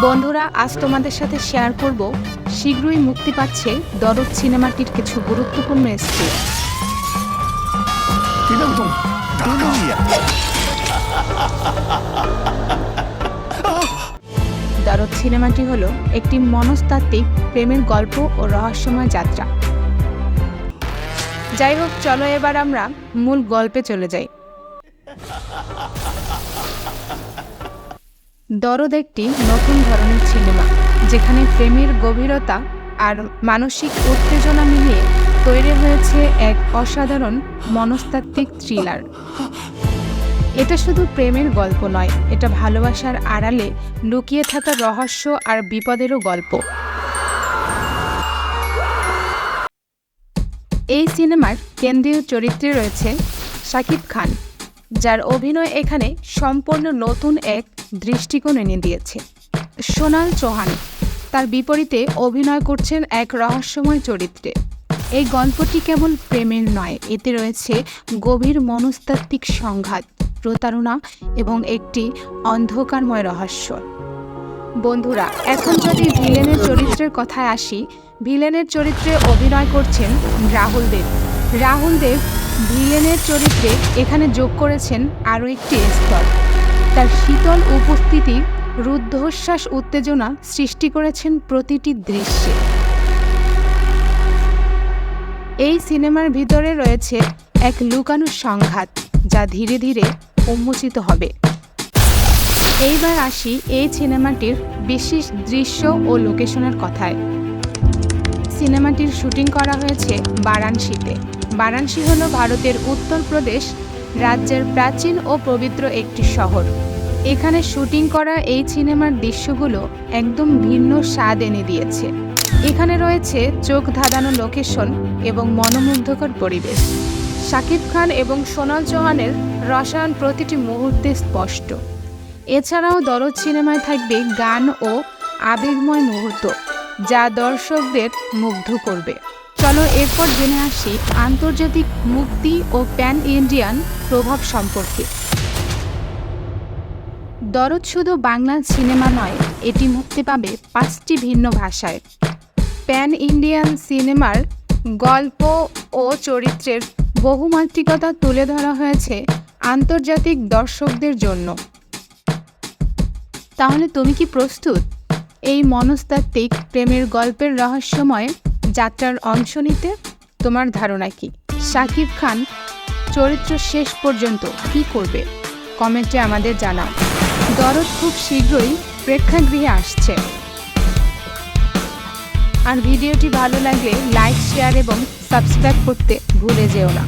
বন্ধুরা আজ তোমাদের সাথে শেয়ার করব শীঘ্রই মুক্তি পাচ্ছে দরদ সিনেমাটির কিছু গুরুত্বপূর্ণ স্ক্রিপ্ট দরদ সিনেমাটি হল একটি মনস্তাত্ত্বিক প্রেমের গল্প ও রহস্যময় যাত্রা। যাই হোক চলো এবার আমরা মূল গল্পে চলে যাই। দরদ একটি নতুন ধরনের সিনেমা, যেখানে প্রেমের গভীরতা আর মানসিক উত্তেজনা মিলিয়ে তৈরি হয়েছে এক অসাধারণ মনস্তাত্ত্বিক থ্রিলার। এটা শুধু প্রেমের গল্প নয়, এটা ভালোবাসার আড়ালে লুকিয়ে থাকা রহস্য আর বিপদেরও গল্প। এই সিনেমার কেন্দ্রীয় চরিত্রে রয়েছে শাকিব খান, যার অভিনয় এখানে সম্পূর্ণ নতুন এক দৃষ্টিকোণ এনে দিয়েছে। সোনাল চৌহান তার বিপরীতে অভিনয় করছেন এক রহস্যময় চরিত্রে। এই গল্পটি কেবল প্রেমের নয়, এতে রয়েছে গভীর মনস্তাত্ত্বিক সংঘাত, প্রতারণা এবং একটি অন্ধকারময় রহস্য। বন্ধুরা, এখন যদি ভিলেনের চরিত্রের কথায় আসি, ভিলেনের চরিত্রে অভিনয় করছেন রাহুল দেব। রাহুল দেব ভিলেনের চরিত্রে এখানে যোগ করেছেন আরও একটি স্তর। তার শীতল উপস্থিতি, রুদ্ধশ্বাস উত্তেজনা সৃষ্টি করেছেন প্রতিটি দৃশ্যে। এই সিনেমার ভিতরে রয়েছে এক লুকানো সংঘাত, যা ধীরে ধীরে উন্মোচিত হবে। এইবার আসি এই সিনেমাটির বিশেষ দৃশ্য ও লোকেশনের কথায়। সিনেমাটির শুটিং করা হয়েছে বারাণসীতে। বারাণসী হল ভারতের উত্তরপ্রদেশ, রাজ্যের প্রাচীন ও পবিত্র একটি শহর। এখানে শুটিং করা এই সিনেমার দৃশ্যগুলো একদম ভিন্ন স্বাদ এনে দিয়েছে। এখানে রয়েছে চোখ ধাঁধানো লোকেশন এবং মনোমুগ্ধকর পরিবেশ। শাকিব খান এবং সোনাল চৌহানের রসায়ন প্রতিটি মুহূর্তে স্পষ্ট। এছাড়াও দরদ সিনেমায় থাকবে গান ও আবেগময় মুহূর্ত, যা দর্শকদের মুগ্ধ করবে। চলো এরপর জেনে আসি আন্তর্জাতিক মুক্তি ও প্যান ইন্ডিয়ান প্রভাব সম্পর্কে। দরদ শুধু বাংলা সিনেমা নয়, এটি মুক্তি পাবে পাঁচটি ভিন্ন ভাষায়। প্যান ইন্ডিয়ান সিনেমার গল্প ও চরিত্রের বহুমাত্রিকতা তুলে ধরা হয়েছে আন্তর্জাতিক দর্শকদের জন্য। তাহলে তুমি কি প্রস্তুত? এই মনস্তাত্ত্বিক প্রেমের গল্পের রহস্যময় যাত্রার অংশ নিতে? তোমার ধারণা কি? শাকিব খান চরিত্র শেষ পর্যন্ত কি করবে? কমেন্টে আমাদের জানাও। দরদ খুব শীঘ্রই প্রেক্ষাগৃহে আসছে। আর ভিডিওটি ভালো লাগলে লাইক, শেয়ার এবং সাবস্ক্রাইব করতে ভুলে যেও না।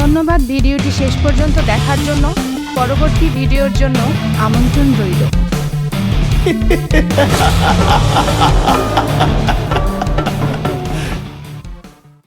ধন্যবাদ, ভিডিওটি শেষ পর্যন্ত দেখার জন্য। পরবর্তী ভিডিওর জন্য আমন্ত্রণ রইল।